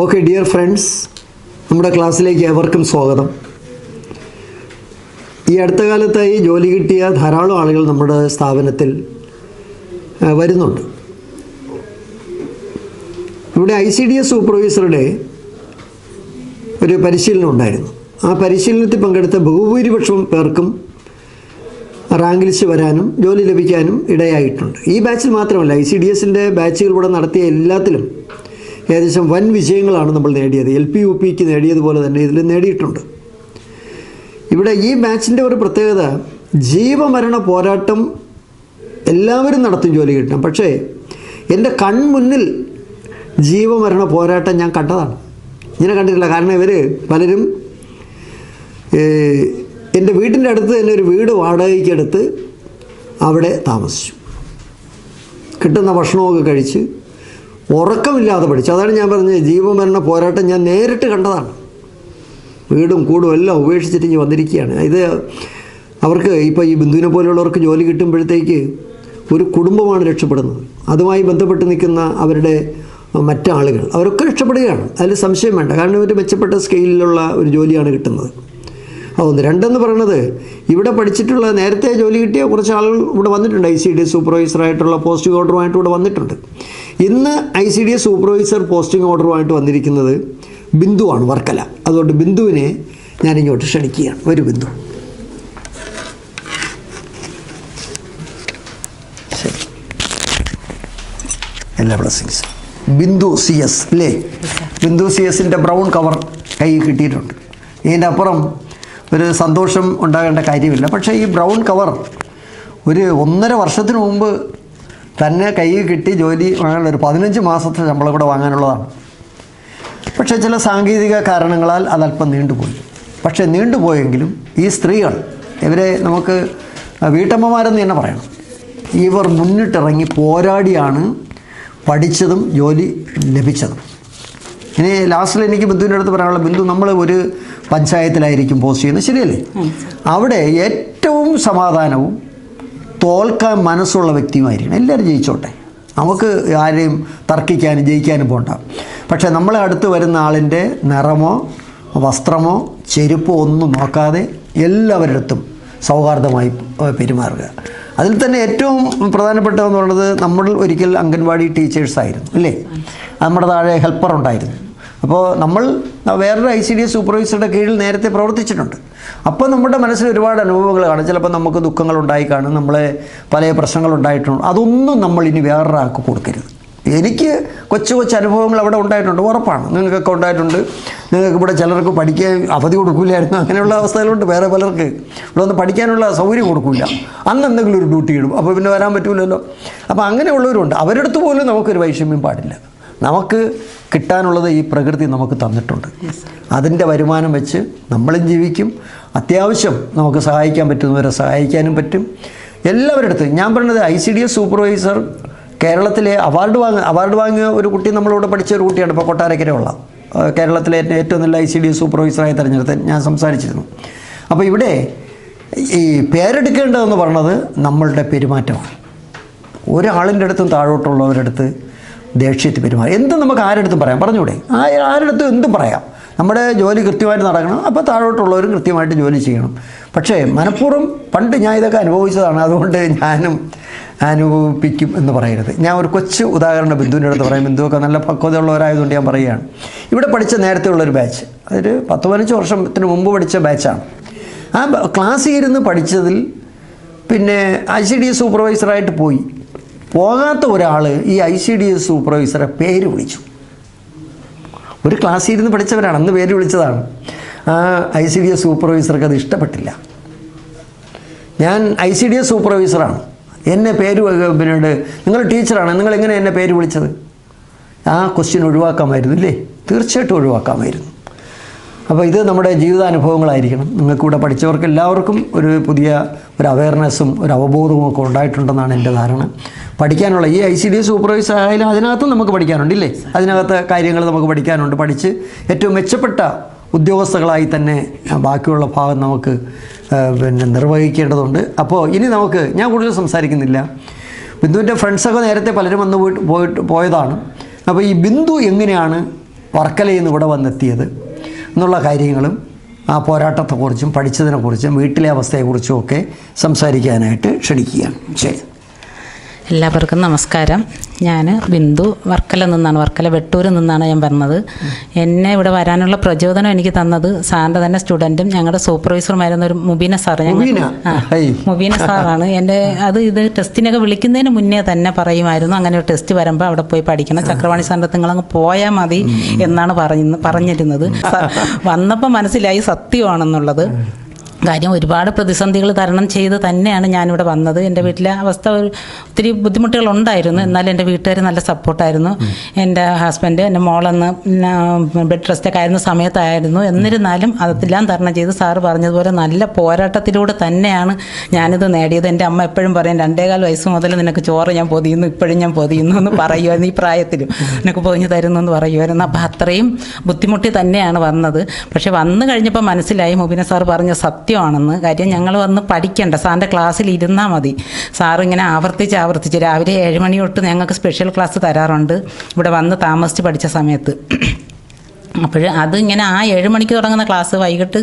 Okay dear friends നമ്മുടെ ക്ലാസ്സിലേക്ക് ഏവർക്കും സ്വാഗതം. ഈ അടുത്ത കാലത്തായി ജോലി കിട്ടിയ ധാരാളം ആളുകൾ നമ്മുടെ സ്ഥാപനത്തിൽ വരുന്നുണ്ട്. ഇവിടെ ഐ സി ഡി എസ് സൂപ്പർവൈസറുടെ ഒരു പരിശീലനം ഉണ്ടായിരുന്നു. ആ പരിശീലനത്തിൽ പങ്കെടുത്ത ബഹുഭൂരിപക്ഷം പേർക്കും റാങ്ക് ലിസ്റ്റ് വരാനും ജോലി ലഭിക്കാനും ഇടയായിട്ടുണ്ട്. ഈ ബാച്ചിൽ മാത്രമല്ല ഐ സി ഡി എസിന്റെ ബാച്ചുകൾ നടത്തിയ എല്ലാത്തിലും ഏകദേശം വൻ വിജയങ്ങളാണ് നമ്മൾ നേടിയത്. എൽ പി യു പിക്ക് നേടിയതുപോലെ തന്നെ ഇതിൽ നേടിയിട്ടുണ്ട്. ഇവിടെ ഈ മാച്ചിന്റെ ഒരു പ്രത്യേകത ജീവമരണ പോരാട്ടം എല്ലാവരും നടത്തും ജോലി കിട്ടണം. പക്ഷേ എന്റെ കൺമുന്നിൽ ജീവമരണ പോരാട്ടം ഞാൻ കണ്ടതാണ്. ഇങ്ങനെ കണ്ടിട്ടില്ല. കാരണം ഇവർ പലരും എന്റെ വീട്ടിന്റെ അടുത്ത് തന്നെ ഒരു വീട് വാടകയ്ക്കെടുത്ത് അവിടെ താമസിച്ചു. കിട്ടുന്ന ഭക്ഷണമൊക്കെ കഴിച്ച് ഉറക്കമില്ലാതെ പഠിച്ചു. അതാണ് ഞാൻ പറഞ്ഞത്. ജീവമരണ പോരാട്ടം ഞാൻ നേരിട്ട് കണ്ടതാണ്. വീടും കൂടും എല്ലാം ഉപേക്ഷിച്ചിട്ട് ഇനി വന്നിരിക്കുകയാണ്. ഇത് അവർക്ക് ഇപ്പോൾ ഈ ബിന്ദുവിനെ പോലെയുള്ളവർക്ക് ജോലി കിട്ടുമ്പോഴത്തേക്ക് ഒരു കുടുംബമാണ് രക്ഷപ്പെടുന്നത്. അതുമായി ബന്ധപ്പെട്ട് നിൽക്കുന്ന അവരുടെ മറ്റാളുകൾ. അവരൊക്കെ രക്ഷപ്പെടുകയാണ്. അതിൽ സംശയം വേണ്ട. കാരണം ഇവർ മെച്ചപ്പെട്ട സ്കെയിലിലുള്ള ഒരു ജോലിയാണ് കിട്ടുന്നത്. അതൊന്ന്. രണ്ടെന്ന് പറയണത് ഇവിടെ പഠിച്ചിട്ടുള്ള നേരത്തെ ജോലി കിട്ടിയ കുറച്ച് ആളുകൾ ഇവിടെ വന്നിട്ടുണ്ട്. ഐ സി ഡി സൂപ്പർവൈസറായിട്ടുള്ള പോസ്റ്റ് ഓർഡറുമായിട്ട് ഇവിടെ വന്നിട്ടുണ്ട്. ഇന്ന് I C D S supervisor posting ഓർഡറുമായിട്ട് വന്നിരിക്കുന്നത് ബിന്ദുവാണ് വർക്കല. അതുകൊണ്ട് ബിന്ദുവിനെ ഞാനിങ്ങോട്ട് ക്ഷണിക്കുകയാണ്. ഒരു ബിന്ദു. എല്ലാ ബ്ലസ്സിങ്സ്. ബിന്ദു സി എസ് അല്ലേ ബിന്ദു സി എസിന്റെ ബ്രൗൺ കവർ കൈ കിട്ടിയിട്ടുണ്ട്. ഇതിന്റെ അപ്പുറം ഒരു സന്തോഷം ഉണ്ടാകേണ്ട കാര്യമില്ല. പക്ഷേ ഈ ബ്രൗൺ കവർ ഒരു ഒന്നര വർഷത്തിന് മുമ്പ് തന്നെ കൈ കിട്ടി ജോലി വാങ്ങാനുള്ള ഒരു പതിനഞ്ച് മാസത്തെ ശമ്പളം കൂടെ വാങ്ങാനുള്ളതാണ്. പക്ഷേ ചില സാങ്കേതിക കാരണങ്ങളാൽ അതല്പം നീണ്ടുപോയി. പക്ഷേ നീണ്ടുപോയെങ്കിലും ഈ സ്ത്രീകൾ ഇവരെ നമുക്ക് വീട്ടമ്മമാരെന്ന് തന്നെ പറയണം. ഇവർ മുന്നിട്ടിറങ്ങി പോരാടിയാണ് പഠിച്ചതും ജോലി ലഭിച്ചതും. ഇനി ലാസ്റ്റിൽ എനിക്ക് ബിന്ദുവിന്റെ അടുത്ത് പറയാനുള്ള ബിന്ദു നമ്മൾ ഒരു പഞ്ചായത്തിലായിരിക്കും പോസ്റ്റ് ചെയ്യുന്നത് ശരിയല്ലേ? അവിടെ ഏറ്റവും സമാധാനവും തോൽക്കാൻ മനസ്സുള്ള വ്യക്തിയുമായിരിക്കണം. എല്ലാവരും ജയിച്ചോട്ടെ. നമുക്ക് ആരെയും തർക്കിക്കാനും ജയിക്കാനും പോണ്ട. പക്ഷേ നമ്മളെ അടുത്ത് വരുന്ന ആളിന്റെ നിറമോ വസ്ത്രമോ ചെരുപ്പോ ഒന്നും നോക്കാതെ എല്ലാവരുടെ സൗഹാർദ്ദമായി പെരുമാറുക. അതിൽ തന്നെ ഏറ്റവും പ്രധാനപ്പെട്ടതെന്ന് പറയുന്നത് നമ്മൾ ഒരിക്കൽ അംഗൻവാടി ടീച്ചേഴ്സായിരുന്നു അല്ലേ? നമ്മുടെ താഴെ ഹെൽപ്പർ ഉണ്ടായിരുന്നു. അപ്പോൾ നമ്മൾ വേറൊരു ഐ സി ഡി എസ് സൂപ്പർവൈസറുടെ കീഴിൽ നേരത്തെ പ്രവർത്തിച്ചിട്ടുണ്ട്. അപ്പോൾ നമ്മുടെ മനസ്സിൽ ഒരുപാട് അനുഭവങ്ങൾ കാണും. ചിലപ്പോൾ നമുക്ക് ദുഃഖങ്ങൾ ഉണ്ടായി കാണും. നമ്മളെ പല പ്രശ്നങ്ങൾ ഉണ്ടായിട്ടുണ്ട്. അതൊന്നും നമ്മൾ ഇനി വേറൊരാൾക്ക് കൊടുക്കരുത്. എനിക്ക് കൊച്ചു കൊച്ചു അനുഭവങ്ങൾ അവിടെ ഉണ്ടായിട്ടുണ്ട്. ഉറപ്പാണ്. നിങ്ങൾക്കൊക്കെ ഉണ്ടായിട്ടുണ്ട്. നിങ്ങൾക്ക് ഇവിടെ ചിലർക്ക് പഠിക്കാൻ അവധി കൊടുക്കില്ലായിരുന്നു അങ്ങനെയുള്ള അവസ്ഥകളുണ്ട്. വേറെ പലർക്ക്. ഇവിടെ ഒന്ന് പഠിക്കാനുള്ള സൗകര്യം കൊടുക്കില്ല അന്ന് എന്തെങ്കിലും ഒരു ഡ്യൂട്ടി ഇടും. അപ്പോൾ പിന്നെ വരാൻ പറ്റില്ലല്ലോ അപ്പോൾ അങ്ങനെയുള്ളവരുണ്ട്. അവരുടെ പോലും നമുക്കൊരു വൈഷമ്യം പാടില്ല. നമുക്ക് കിട്ടാനുള്ളത് ഈ പ്രകൃതി നമുക്ക് തന്നിട്ടുണ്ട്. അതിന്റെ വരുമാനം വെച്ച് നമ്മളും ജീവിക്കും. അത്യാവശ്യം നമുക്ക് സഹായിക്കാൻ പറ്റുന്നവരെ സഹായിക്കാനും പറ്റും. എല്ലാവരുടെ അടുത്തും ഞാൻ പറഞ്ഞത് I C D S supervisor കേരളത്തിലെ അവാർഡ് വാങ്ങ അവാർഡ് വാങ്ങിയ ഒരു കുട്ടി നമ്മളിവിടെ പഠിച്ച ഒരു കുട്ടിയാണ്. ഇപ്പോൾ കൊട്ടാരക്കരയുള്ള കേരളത്തിലെ ഏറ്റവും- ഏറ്റവും നല്ല ഐ സി ഡി എസ് സൂപ്പർവൈസറായി തിരഞ്ഞെടുത്ത് ഞാൻ സംസാരിച്ചിരുന്നു. അപ്പോൾ ഇവിടെ ഈ പേരെടുക്കേണ്ടതെന്ന് പറഞ്ഞത് നമ്മളുടെ പെരുമാറ്റമാണ്. ഒരാളിന്റെ അടുത്തും താഴോട്ടുള്ളവരുടെ അടുത്ത് ദേഷ്യത്തിൽ പെരുമാറി. എന്തും നമുക്ക് ആരെടുത്തും പറയാം? പറഞ്ഞൂടെ. ആരുടെ ആരടുത്തും എന്തും പറയാം. നമ്മുടെ ജോലി കൃത്യമായിട്ട് നടക്കണം. അപ്പോൾ താഴോട്ടുള്ളവരും കൃത്യമായിട്ട് ജോലി ചെയ്യണം. പക്ഷേ മനഃപൂർവം പണ്ട് ഞാൻ ഇതൊക്കെ അനുഭവിച്ചതാണ്. അതുകൊണ്ട് ഞാനും അനുഭവിപ്പിക്കും എന്ന് പറയരുത്. ഞാൻ ഒരു കൊച്ചു ഉദാഹരണ ബിന്ദുവിന്റെ അടുത്ത് പറയും. ബിന്ദുവൊക്കെ നല്ല പക്വതയുള്ളവരായതുകൊണ്ട് ഞാൻ പറയുകയാണ്. ഇവിടെ പഠിച്ച നേരത്തെ ഉള്ളൊരു ബാച്ച്. അതൊരു പത്ത് പതിനഞ്ച് വർഷത്തിന് മുമ്പ് പഠിച്ച ബാച്ചാണ്. ആ ക്ലാസ്സിൽ ഇരുന്ന് പഠിച്ചതിൽ പിന്നെ ഐ സി ഡി സൂപ്പർവൈസറായിട്ട് പോയി. പോകാത്ത ഒരാൾ ഈ ഐ സി ഡി എസ് സൂപ്പർവൈസറെ പേര് വിളിച്ചു. ഒരു ക്ലാസ്സിൽ ഇരുന്ന് പഠിച്ചവരാണ് അന്ന് പേര് വിളിച്ചതാണ്. ആ ഐ സി ഡി എസ് സൂപ്പർവൈസർക്ക് അത് ഇഷ്ടപ്പെട്ടില്ല. ഞാൻ ഐ സി ഡി എസ് സൂപ്പർവൈസറാണ്. എന്നെ പേര് പിന്നീട് നിങ്ങൾ ടീച്ചറാണ് നിങ്ങൾ എങ്ങനെ എന്നെ പേര് വിളിച്ചത്? ആ ക്വസ്റ്റ്യൻ ഒഴിവാക്കാമായിരുന്നു ഇല്ലേ തീർച്ചയായിട്ടും ഒഴിവാക്കാമായിരുന്നു. അപ്പോൾ ഇത് നമ്മുടെ ജീവിതാനുഭവങ്ങളായിരിക്കണം. നിങ്ങൾക്കിവിടെ പഠിച്ചവർക്ക് എല്ലാവർക്കും ഒരു പുതിയ ഒരു അവയർനെസ്സും ഒരു അവബോധവും ഒക്കെ ഉണ്ടായിട്ടുണ്ടെന്നാണ് എന്റെ ധാരണ. പഠിക്കാനുള്ള ഈ ഐ സി ഡി സൂപ്പർവൈസർ ആയാലും അതിനകത്തും നമുക്ക് പഠിക്കാനുണ്ട് ഇല്ലേ? അതിനകത്ത് കാര്യങ്ങൾ നമുക്ക് പഠിക്കാനുണ്ട്. പഠിച്ച് ഏറ്റവും മെച്ചപ്പെട്ട ഉദ്യോഗസ്ഥകളായി തന്നെ ബാക്കിയുള്ള ഭാഗം നമുക്ക് പിന്നെ നിർവഹിക്കേണ്ടതുണ്ട്. അപ്പോൾ ഇനി നമുക്ക് ഞാൻ കൂടുതൽ സംസാരിക്കുന്നില്ല. ബിന്ദുവിന്റെ ഫ്രണ്ട്സൊക്കെ നേരത്തെ പലരും വന്ന് പോയിട്ട് പോയിട്ട് പോയതാണ്. അപ്പോൾ ഈ ബിന്ദു എങ്ങനെയാണ് വർക്കലയിൽ നിന്ന് ഇവിടെ വന്നെത്തിയത് എന്നുള്ള കാര്യങ്ങളും ആ പോരാട്ടത്തെക്കുറിച്ചും പഠിച്ചതിനെക്കുറിച്ചും വീട്ടിലെ അവസ്ഥയെക്കുറിച്ചും ഒക്കെ സംസാരിക്കാനായിട്ട് ക്ഷണിക്കുകയാണ്. ശരി. എല്ലാവർക്കും നമസ്കാരം. ഞാൻ ബിന്ദു വർക്കല നിന്നാണ്. വർക്കല വെട്ടൂരിൽ നിന്നാണ് ഞാൻ പറഞ്ഞത് എന്നെ ഇവിടെ വരാനുള്ള പ്രചോദനം എനിക്ക് തന്നത് സാറിന്റെ തന്നെ സ്റ്റുഡന്റും ഞങ്ങളുടെ സൂപ്പർവൈസറുമായിരുന്ന ഒരു മുബീന സാർ ഞങ്ങൾ മുബീന? സാറാണ്. എന്റെ അത് ഇത് ടെസ്റ്റിനൊക്കെ വിളിക്കുന്നതിന് മുന്നേ തന്നെ പറയുമായിരുന്നു. അങ്ങനെ ഒരു ടെസ്റ്റ് വരുമ്പോൾ അവിടെ പോയി പഠിക്കണം. ചക്രവാണി സാറിന്റെ നിങ്ങളങ്ങ് പോയാൽ മതി എന്നാണ് പറഞ്ഞു പറഞ്ഞിരുന്നത്. വന്നപ്പോൾ മനസ്സിലായി സത്യമാണെന്നുള്ളത്. കാര്യം ഒരുപാട് പ്രതിസന്ധികൾ തരണം ചെയ്ത് തന്നെയാണ് ഞാനിവിടെ വന്നത്. എന്റെ വീട്ടിലെ അവസ്ഥ ഒത്തിരി ബുദ്ധിമുട്ടുകൾ ഉണ്ടായിരുന്നു എന്നാൽ എന്റെ വീട്ടുകാർ നല്ല സപ്പോർട്ടായിരുന്നു. എന്റെ ഹസ്ബൻഡ് എന്റെ മോളെന്ന് ബെഡ് റെസ്റ്റൊക്കെ ആയിരുന്ന സമയത്തായിരുന്നു. എന്നിരുന്നാലും അതെല്ലാം തരണം ചെയ്ത് സാറ് പറഞ്ഞതുപോലെ നല്ല പോരാട്ടത്തിലൂടെ തന്നെയാണ് ഞാനിത് നേടിയത്. എന്റെ അമ്മ എപ്പോഴും പറയും രണ്ടേകാൽ വയസ്സ് മുതൽ നിനക്ക് ചോറ് ഞാൻ പൊതിയുന്നു ഇപ്പോഴും ഞാൻ പൊതിയുന്നു എന്ന് പറയുമായിരുന്നു ഈ പ്രായത്തിലും. നിനക്ക് പൊതിഞ്ഞു തരുന്നു എന്ന് പറയുമായിരുന്നു. അപ്പോൾ അത്രയും ബുദ്ധിമുട്ടി തന്നെയാണ് വന്നത്. പക്ഷെ വന്നു കഴിഞ്ഞപ്പോൾ മനസ്സിലായി. മുബിന സാർ പറഞ്ഞ സത്യമാണെന്ന് കാര്യം ഞങ്ങൾ വന്ന് പഠിക്കണ്ട. സാറിന്റെ ക്ലാസ്സിൽ ഇരുന്നാൽ മതി. സാർ ഇങ്ങനെ ആവർത്തിച്ച് ആവർത്തിച്ച് രാവിലെ ഏഴ് മണി തൊട്ട് ഞങ്ങൾക്ക് സ്പെഷ്യൽ ക്ലാസ് തരാറുണ്ട്. ഇവിടെ വന്ന് താമസിച്ച് പഠിച്ച സമയത്ത്. അപ്പോൾ അത് ഇങ്ങനെ ആ ഏഴ് മണിക്ക് തുടങ്ങുന്ന ക്ലാസ് വൈകിട്ട്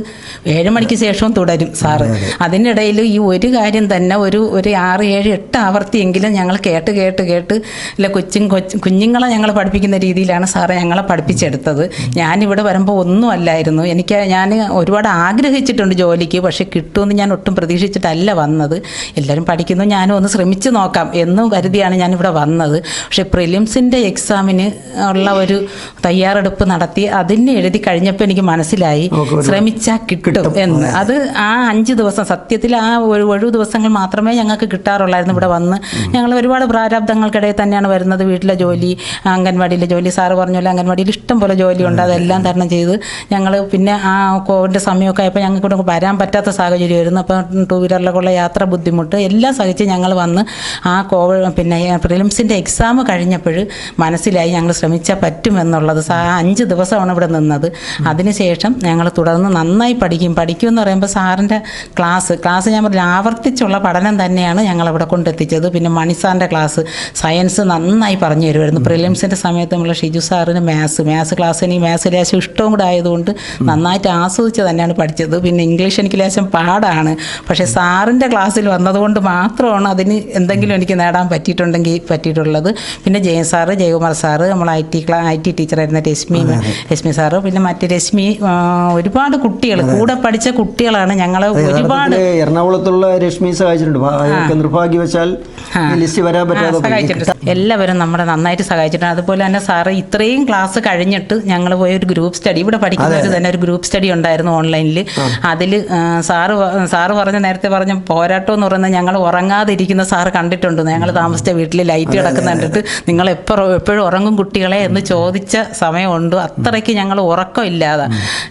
ഏഴ് മണിക്ക് ശേഷവും തുടരും സാറ്. അതിനിടയിൽ ഈ ഒരു കാര്യം തന്നെ ഒരു ഒരു ആറ് ഏഴ് എട്ട് ആവർത്തിയെങ്കിലും ഞങ്ങൾ കേട്ട് കേട്ട് കേട്ട് ഇല്ല കൊച്ചും കൊച്ചു കുഞ്ഞുങ്ങളെ ഞങ്ങൾ പഠിപ്പിക്കുന്ന രീതിയിലാണ് സാറ് ഞങ്ങളെ പഠിപ്പിച്ചെടുത്തത്. ഞാനിവിടെ വരുമ്പോൾ ഒന്നും അല്ലായിരുന്നു. എനിക്ക് ഞാൻ ഒരുപാട് ആഗ്രഹിച്ചിട്ടുണ്ട് ജോലിക്ക് പക്ഷേ കിട്ടുമെന്ന് ഞാൻ ഒട്ടും പ്രതീക്ഷിച്ചിട്ടല്ല വന്നത്. എല്ലാവരും പഠിക്കുന്നു ഞാനും ഒന്ന് ശ്രമിച്ചു നോക്കാം എന്നും കരുതിയാണ് ഞാനിവിടെ വന്നത്. പക്ഷേ പ്രിലിംസിന്റെ എക്സാമിന് ഉള്ള ഒരു തയ്യാറെടുപ്പ് നടത്തി അതിന് എഴുതി കഴിഞ്ഞപ്പോൾ എനിക്ക് മനസ്സിലായി ശ്രമിച്ചാൽ കിട്ടും എന്ന്. അത്. ആ അഞ്ച് ദിവസം സത്യത്തിൽ ആ ഒരു ഒഴിവ് ദിവസങ്ങൾ മാത്രമേ ഞങ്ങൾക്ക് കിട്ടാറുള്ളായിരുന്നു ഇവിടെ വന്ന്. ഞങ്ങൾ ഒരുപാട് പ്രാരാബ്ദങ്ങൾക്കിടയിൽ തന്നെയാണ് വരുന്നത്. വീട്ടിലെ ജോലി അംഗൻവാടിയിലെ ജോലി സാറ് പറഞ്ഞ പോലെ അംഗൻവാടിയിൽ ഇഷ്ടം പോലെ ജോലിയുണ്ട്. അതെല്ലാം തരണം ചെയ്ത് ഞങ്ങൾ പിന്നെ ആ കോവിഡ് സമയമൊക്കെ ആയപ്പോൾ ഞങ്ങൾക്ക് ഇവിടെ വരാൻ പറ്റാത്ത സാഹചര്യമായിരുന്നു അപ്പോൾ ടൂ വീലറിലൊക്കെയുള്ള യാത്ര ബുദ്ധിമുട്ട് എല്ലാം സഹിച്ച് ഞങ്ങൾ വന്ന് ആ കോവിഡ് പിന്നെ പ്രിലിംസിന്റെ എക്സാം കഴിഞ്ഞപ്പോൾ മനസ്സിലായി ഞങ്ങൾ ശ്രമിച്ചാൽ പറ്റുമെന്നുള്ളത്. അഞ്ച് ദിവസമാണ് ഇവിടെ നിന്നത്. അതിനുശേഷം ഞങ്ങൾ തുടർന്ന് നന്നായി പഠിക്കും. പഠിക്കും എന്ന് പറയുമ്പോൾ സാറിന്റെ ക്ലാസ് ക്ലാസ് ഞാൻ പറഞ്ഞു ആവർത്തിച്ചുള്ള പഠനം തന്നെയാണ് ഞങ്ങളിവിടെ കൊണ്ടെത്തിച്ചത്. പിന്നെ മണി സാറിന്റെ ക്ലാസ് സയൻസ് നന്നായി പറഞ്ഞു തരുമായിരുന്നു. പ്രിലിംസിന്റെ സമയത്ത് നമ്മൾ ഷിജു സാറിന് മാത്സ് മാത്സ് ക്ലാസ് എനിക്ക് മാത്സ് ലേശം ഇഷ്ടവും കൂടെ ആയതുകൊണ്ട് നന്നായിട്ട് ആസ്വദിച്ച് തന്നെയാണ് പഠിച്ചത്. പിന്നെ ഇംഗ്ലീഷ് എനിക്ക് ലേശം പാടാണ്. പക്ഷേ സാറിന്റെ ക്ലാസ്സിൽ വന്നതുകൊണ്ട് മാത്രമാണ് അതിന് എന്തെങ്കിലും എനിക്ക് നേടാൻ പറ്റിയിട്ടുണ്ടെങ്കിൽ പറ്റിയിട്ടുള്ളത്. പിന്നെ ജയൻ സാറ് ജയകുമാർ സാറ് നമ്മൾ ഐ ടി ക്ലാ ഐ ടി ടീച്ചറായിരുന്ന രശ്മി രശ്മി സാറ് പിന്നെ മറ്റ് രശ്മി ഒരുപാട് കുട്ടികൾ കൂടെ പഠിച്ച കുട്ടികളാണ് ഞങ്ങൾ ഒരുപാട് എറണാകുളത്തുള്ള രശ്മി സഹായിച്ചിട്ടുണ്ട്. നിർഭാഗ്യവശാൽ ലിസ്റ്റ് വരാൻ പറ്റാതെ സഹായിച്ചിട്ടുണ്ട്. എല്ലാവരും നമ്മളെ നന്നായിട്ട് സഹായിച്ചിട്ടുണ്ട്. അതുപോലെ തന്നെ സാറ് ഇത്രയും ക്ലാസ് കഴിഞ്ഞിട്ട് ഞങ്ങൾ പോയ ഒരു ഗ്രൂപ്പ് സ്റ്റഡി. ഇവിടെ പഠിക്കുന്നവർ തന്നെ ഒരു ഗ്രൂപ്പ് സ്റ്റഡി ഉണ്ടായിരുന്നു ഓൺലൈനിൽ അതിൽ സാറ് സാറ് പറഞ്ഞ നേരത്തെ പറഞ്ഞ പോരാട്ടം എന്ന് പറയുന്നത് ഞങ്ങൾ ഉറങ്ങാതിരിക്കുന്ന സാറ് കണ്ടിട്ടുണ്ട്. ഞങ്ങൾ താമസിച്ച വീട്ടിൽ ലൈറ്റ് കിടക്കുന്ന കണ്ടിട്ട് നിങ്ങൾ എപ്പോഴും എപ്പോഴും ഉറങ്ങും കുട്ടികളെ എന്ന് ചോദിച്ച സമയമുണ്ട്. അത്രയ്ക്ക് ഞങ്ങൾ ഉറക്കമില്ലാതെ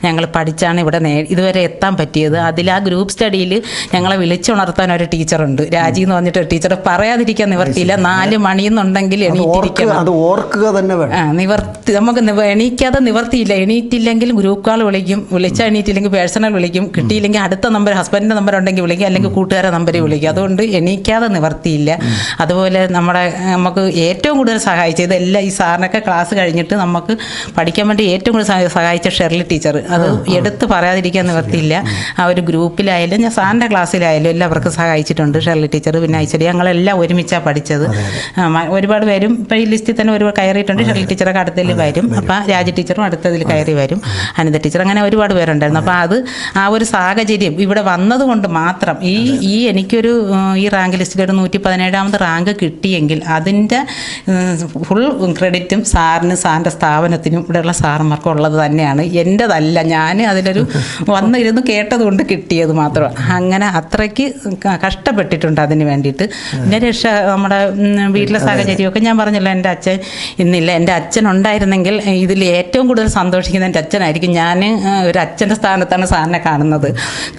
ഞങ്ങൾ പഠിച്ചാണ് ഇവിടെ നേ ഇതുവരെ എത്താൻ പറ്റിയത്. അതിൽ ആ ഗ്രൂപ്പ് സ്റ്റഡിയിൽ ഞങ്ങളെ വിളിച്ചുണർത്താൻ ഒരു ടീച്ചറുണ്ട്. രാജി എന്ന് പറഞ്ഞിട്ട് ഒരു ടീച്ചർ പറയാതിരിക്കാൻ നിവർത്തിയില്ല. നാല് മണിയെന്നുണ്ടെങ്കിൽ എണീറ്റിരിക്കണം. നിവർത്തി നമുക്ക് എണീക്കാതെ നിവർത്തിയില്ല. എണീറ്റില്ലെങ്കിൽ ഗ്രൂപ്പ് കാൾ വിളിക്കും. വിളിച്ചാൽ എണീറ്റില്ലെങ്കിൽ പേഴ്സണൽ വിളിക്കും. കിട്ടിയില്ലെങ്കിൽ അടുത്ത നമ്പർ ഹസ്ബൻഡിന്റെ നമ്പർ ഉണ്ടെങ്കിൽ വിളിക്കും. അല്ലെങ്കിൽ കൂട്ടുകാരെ നമ്പർ വിളിക്കും. അതുകൊണ്ട് എണീക്കാതെ നിവർത്തിയില്ല. അതുപോലെ നമ്മുടെ നമുക്ക് ഏറ്റവും കൂടുതൽ സഹായിച്ചത് എല്ലാം ഈ സാറിനൊക്കെ ക്ലാസ് കഴിഞ്ഞിട്ട് നമുക്ക് പഠിക്കാൻ വേണ്ടി ഏറ്റവും കൂടുതൽ സഹായിച്ച ഷെർലി ടീച്ചർ. അത് എടുത്ത് പറയാതിരിക്കാൻ നിവർത്തിയില്ല. ആ ഒരു ഗ്രൂപ്പിലായാലും ഞാൻ സാറിന്റെ ക്ലാസ്സിലായാലും എല്ലാവർക്കും സഹായിച്ചിട്ടുണ്ട് ഷെർലി ടീച്ചർ. പിന്നെ ഐശ്വര്യ ഞങ്ങളെല്ലാം ഒരുമിച്ചാണ് പഠിച്ചത്. ഒരുപാട് പേരും ഇപ്പോൾ ഈ ലിസ്റ്റിൽ തന്നെ ഒരുപാട് കയറിയിട്ടുണ്ട്. ഷെർലി ടീച്ചറൊക്കെ അടുത്തതിൽ വരും. അപ്പോൾ രാജ ടീച്ചറും അടുത്തതിൽ കയറി വരും. അനിത ടീച്ചർ അങ്ങനെ ഒരുപാട് പേരുണ്ടായിരുന്നു. അപ്പോൾ അത് ആ ഒരു സാഹചര്യം ഇവിടെ വന്നതുകൊണ്ട് മാത്രം ഈ ഈ എനിക്കൊരു ഈ റാങ്ക് ലിസ്റ്റിൽ ഒരു നൂറ്റി പതിനേഴാമത് റാങ്ക് കിട്ടിയെങ്കിൽ അതിന്റെ ഫുൾ ക്രെഡിറ്റും സാറിന് സാറിന്റെ സ്ഥാപനത്തിനും ഇവിടെയുള്ള സാറന്മാർക്കും ഉള്ളത് തന്നെയാണ്. എന്റെതല്ല ഞാൻ അതിലൊരു വന്നിരുന്ന് കേട്ടതുകൊണ്ട് കിട്ടിയത് മാത്രം. അങ്ങനെ അത്രയ്ക്ക് കഷ്ടപ്പെട്ടിട്ടുണ്ട് അതിന് വേണ്ടിയിട്ട്. പിന്നെ രക്ഷ നമ്മുടെ വീട്ടിലെ സാഹചര്യമൊക്കെ ഞാൻ പറഞ്ഞല്ലോ എന്റെ അച്ഛൻ ഇന്നില്ല. എന്റെ അച്ഛൻ ഉണ്ടായിരുന്നെങ്കിൽ ഇതിൽ ഏറ്റവും കൂടുതൽ സന്തോഷിക്കുന്ന എന്റെ അച്ഛനായിരിക്കും ഞാൻ ഒരു അച്ഛന്റെ സ്ഥാനത്താണ് സാറിനെ കാണുന്നത്.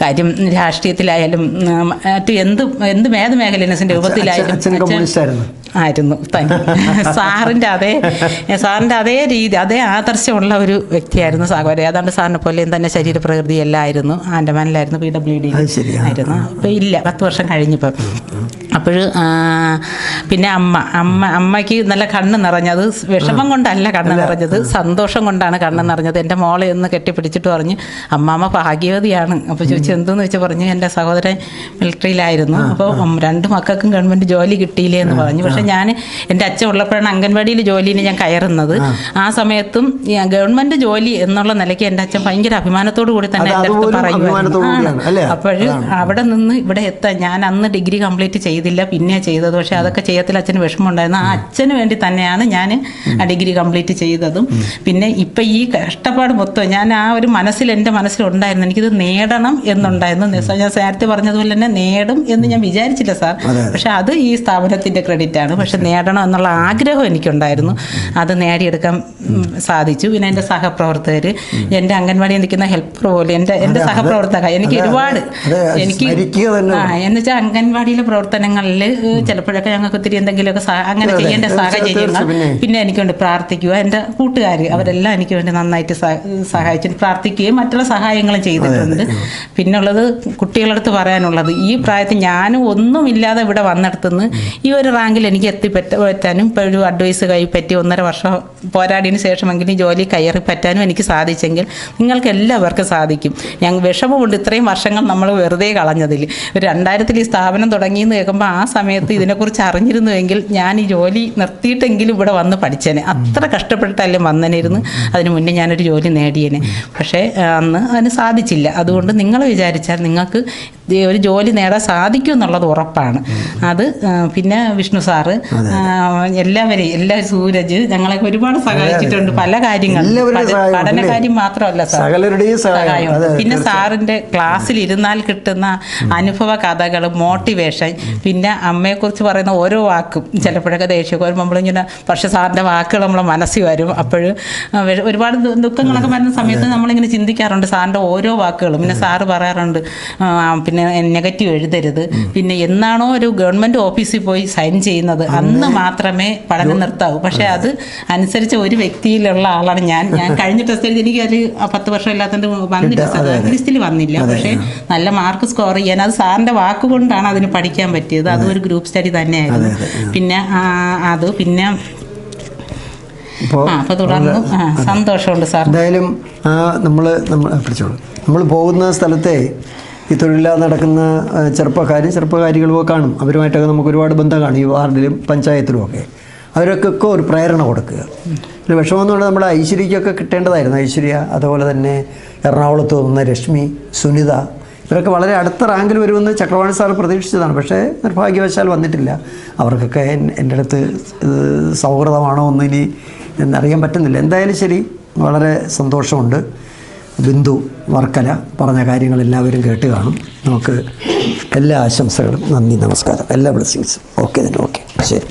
കാര്യം രാഷ്ട്രീയത്തിലായാലും മറ്റു എന്ത് എന്ത് മേധ മേഖലയിലും രൂപത്തിലായാലും ആയിരുന്നു ആയിരുന്നു. Thank you. സാറിന്റെ അതേ സാറിന്റെ അതേ രീതി അതേ ആദർശമുള്ള ഒരു വ്യക്തിയായിരുന്നു സാഗോര ഏതാണ്ട് സാറിനെ പോലെയും തന്നെ ശരീരപ്രകൃതി എല്ലാം ആയിരുന്നു ആൻഡമാനിലായിരുന്നു പി ഡബ്ല്യു ഡി. ആയിരുന്നു. അപ്പോൾ ഇല്ല പത്ത് വർഷം കഴിഞ്ഞിപ്പം. അപ്പോൾ പിന്നെ അമ്മ അമ്മ അമ്മയ്ക്ക് നല്ല കണ്ണ് നിറഞ്ഞത് വിഷമം കൊണ്ടല്ല കണ്ണ് നിറഞ്ഞത് സന്തോഷം കൊണ്ടാണ് കണ്ണ് നിറഞ്ഞത്. എന്റെ മോളെ ഒന്ന് കെട്ടിപ്പിടിച്ചിട്ട് പറഞ്ഞു അമ്മാമ്മ ഭാഗ്യവതിയാണ്. അപ്പോൾ ചോദിച്ചു എന്തെന്ന്? വെച്ചാൽ പറഞ്ഞു എന്റെ സഹോദരൻ മിലിറ്ററിയിലായിരുന്നു. അപ്പോൾ രണ്ട് മക്കൾക്കും ഗവൺമെന്റ് ജോലി കിട്ടിയില്ലേ എന്ന് പറഞ്ഞു. പക്ഷേ ഞാൻ എന്റെ അച്ഛൻ ഉള്ളപ്പോഴാണ് അംഗൻവാടിയിൽ ജോലിയിൽ ഞാൻ കയറുന്നത്. ആ. സമയത്തും ഈ ഗവൺമെന്റ് ജോലി എന്നുള്ള നിലയ്ക്ക് എന്റെ അച്ഛൻ ഭയങ്കര അഭിമാനത്തോടു കൂടി തന്നെ എന്റെ അടുത്ത് പറയുമായിരുന്നു? അപ്പോൾ അവിടെ നിന്ന് ഇവിടെ എത്താൻ ഞാൻ അന്ന് ഡിഗ്രി കംപ്ലീറ്റ് ചെയ്തില്ല പിന്നെ ചെയ്തത്. പക്ഷേ അതൊക്കെ ചെയ്യത്തിൽ അച്ഛന് വിഷമമുണ്ടായിരുന്നു. ആ അച്ഛന് വേണ്ടി തന്നെയാണ് ഞാൻ ആ ഡിഗ്രി കംപ്ലീറ്റ് ചെയ്തതും. പിന്നെ ഇപ്പം ഈ കഷ്ടപ്പാട് മൊത്തം ഞാൻ ആ ഒരു മനസ്സിൽ എന്റെ മനസ്സിലുണ്ടായിരുന്നു. എനിക്കിത് നേടണം എന്നുണ്ടായിരുന്നു. നിസ്സാ- ഞാൻ നേരത്തെ പറഞ്ഞതുപോലെ തന്നെ നേടും എന്ന് ഞാൻ വിചാരിച്ചില്ല സാർ. പക്ഷെ അത് ഈ സ്ഥാപനത്തിന്റെ ക്രെഡിറ്റ് ആണ് പക്ഷെ നേടണം എന്നുള്ള ആഗ്രഹം എനിക്കുണ്ടായിരുന്നു. അത് നേടിയെടുക്കാൻ സാധിച്ചു. പിന്നെ എന്റെ സഹപ്രവർത്തകർ എന്റെ അംഗൻവാടിയിൽ നിൽക്കുന്ന ഹെൽപ്പർ പോലെ എന്റെ എന്റെ സഹപ്രവർത്തക എനിക്ക് ഒരുപാട് എനിക്ക് ആ എന്ന് വെച്ചാൽ അംഗൻവാടിയിലെ പ്രവർത്തനങ്ങളിൽ ചിലപ്പോഴൊക്കെ ഞങ്ങൾക്ക് ഒത്തിരി എന്തെങ്കിലുമൊക്കെ അങ്ങനെ ചെയ്യേണ്ട സാഹചര്യങ്ങൾ പിന്നെ. പിന്നെ എനിക്ക് വേണ്ടി പ്രാർത്ഥിക്കുക. എന്റെ കൂട്ടുകാർ അവരെല്ലാം എനിക്ക് വേണ്ടി നന്നായിട്ട് സഹ- സഹായിച്ചു പ്രാർത്ഥിക്കുകയും മറ്റുള്ള സഹായങ്ങളും ചെയ്തിട്ടുണ്ട്. പിന്നുള്ളത് കുട്ടികളടുത്ത് പറയാനുള്ളത് ഈ പ്രായത്തിൽ ഞാനും ഒന്നും ഇല്ലാതെ ഇവിടെ വന്നിടത്തുനിന്ന് ഈ ഒരു റാങ്കിൽ എനിക്ക് എത്തിപ്പറ്റാനും പറ്റാനും ഇപ്പോൾ ഒരു അഡ്വൈസ് കൈപ്പറ്റി ഒന്നര വർഷം പോരാടിയതിന് ശേഷമെങ്കിലും ജോലി കയറി പറ്റാനും എനിക്ക് സാധിച്ചെങ്കിൽ നിങ്ങൾക്ക് എല്ലാവർക്കും സാധിക്കും. ഞങ്ങൾ വിഷമമുണ്ട് ഇത്രയും വർഷങ്ങൾ നമ്മൾ വെറുതെ കളഞ്ഞതിൽ. ഒരു രണ്ടായിരത്തിൽ ഈ സ്ഥാപനം തുടങ്ങിയെന്ന് കേൾക്കുമ്പോൾ ആ സമയത്ത് ഇതിനെക്കുറിച്ച് അറിഞ്ഞിരുന്നുവെങ്കിൽ ഞാൻ ഈ ജോലി നിർത്തിയിട്ടെങ്കിലും ഇവിടെ വന്ന് പഠിച്ചേനെ. അത്ര കഷ്ടപ്പെട്ടാലും വന്നനിരുന്ന്. അതിന് മുന്നേ ഞാനൊരു ജോലി നേടിയേനെ. പക്ഷേ അന്ന് അതിന് സാധിച്ചില്ല. അതുകൊണ്ട് നിങ്ങൾ വിചാരിച്ചാൽ നിങ്ങൾക്ക് ഒരു ജോലി നേടാൻ സാധിക്കും എന്നുള്ളത് ഉറപ്പാണ്. അത് പിന്നെ വിഷ്ണു സാറ് എല്ലാവരെയും എല്ലാ സൂരജ് ഞങ്ങളെ ഒരുപാട് സഹായിച്ചിട്ടുണ്ട്. പല കാര്യങ്ങളും. പഠന കാര്യം മാത്രമല്ല സഹായം. പിന്നെ. സാറിന്റെ ക്ലാസ്സിൽ ഇരുന്നാൽ കിട്ടുന്ന അനുഭവ കഥകൾ മോട്ടിവേഷൻ പിന്നെ അമ്മയെ കുറിച്ച് പറയുന്ന ഓരോ വാക്കും. ചിലപ്പോഴൊക്കെ ദേഷ്യമൊക്കെ വരുമ്പോൾ നമ്മളിങ്ങനെ പക്ഷെ സാറിന്റെ വാക്കുകൾ നമ്മളെ മനസ്സിൽ വരും. അപ്പോഴും ഒരുപാട് ദുഃഖങ്ങളൊക്കെ വരുന്ന സമയത്ത് നമ്മളിങ്ങനെ ചിന്തിക്കാറുണ്ട് സാറിന്റെ ഓരോ വാക്കുകളും. പിന്നെ സാറ് പറയാറുണ്ട് പിന്നെ നെഗറ്റീവ് എഴുതരുത്. പിന്നെ എന്നാണോ ഒരു ഗവൺമെന്റ് ഓഫീസിൽ പോയി സൈൻ ചെയ്യുന്നത് അന്ന് മാത്രമേ പഠനം നിർത്താവൂ. പക്ഷേ അത്. അനുസരിച്ച് ഒരു വ്യക്തിയിലുള്ള ആളാണ് ഞാൻ. ഞാൻ കഴിഞ്ഞ ടെസ്റ്റ് എഴുതി എനിക്ക് ഒരു പത്ത് വർഷം ഇല്ലാത്തതുകൊണ്ട് വന്നില്ല ലിസ്റ്റിൽ വന്നില്ല. പക്ഷേ നല്ല മാർക്ക് സ്കോർ ചെയ്യാൻ അത് സാറിന്റെ വാക്കുകൊണ്ടാണ് അതിന് പഠിക്കാൻ പറ്റിയത്. അതും. ഒരു ഗ്രൂപ്പ് സ്റ്റഡി തന്നെയായിരുന്നു. പിന്നെ അത് പിന്നെ സന്തോഷമുണ്ട് സാർ. എന്തായാലും നമ്മൾ നമ്മൾ പിടിച്ചോളൂ. നമ്മൾ പോകുന്ന സ്ഥലത്തെ ഈ തൊഴിലില്ലാതെ നടക്കുന്ന ചെറുപ്പക്കാർ ഒക്കെ കാണും. അവരുമായിട്ടൊക്കെ നമുക്ക് ഒരുപാട് ബന്ധം കാണും ഈ വാർഡിലും പഞ്ചായത്തിലും ഒക്കെ അവരൊക്കെ ഒരു പ്രേരണ കൊടുക്കുക. ഒരു വിഷമം എന്ന് പറഞ്ഞാൽ നമ്മുടെ ഐശ്വര്യക്കൊക്കെ കിട്ടേണ്ടതായിരുന്നു. ഐശ്വര്യ അതുപോലെ തന്നെ എറണാകുളത്ത് വന്ന രശ്മി സുനിത ഇവരൊക്കെ വളരെ അടുത്ത റാങ്കിൽ വരുമെന്ന് ചക്രവാണി സാർ പ്രതീക്ഷിച്ചതാണ്. പക്ഷേ നിർഭാഗ്യവശാൽ വന്നിട്ടില്ല. അവർക്കൊക്കെ എൻ- എന്റെ അടുത്ത് സൗഹൃദമാണോ ഒന്നും ഇനി എന്നറിയാൻ പറ്റുന്നില്ല. എന്തായാലും ശരി വളരെ സന്തോഷമുണ്ട്. ബിന്ദു വർക്കല പറഞ്ഞ കാര്യങ്ങൾ എല്ലാവരും കേട്ട് കാണും. നമുക്ക് എല്ലാ ആശംസകളും നന്ദി നമസ്കാരം എല്ലാ ബ്ലെസ്സിങ്സും ഓക്കെ തന്നെ ഓക്കെ ശരി.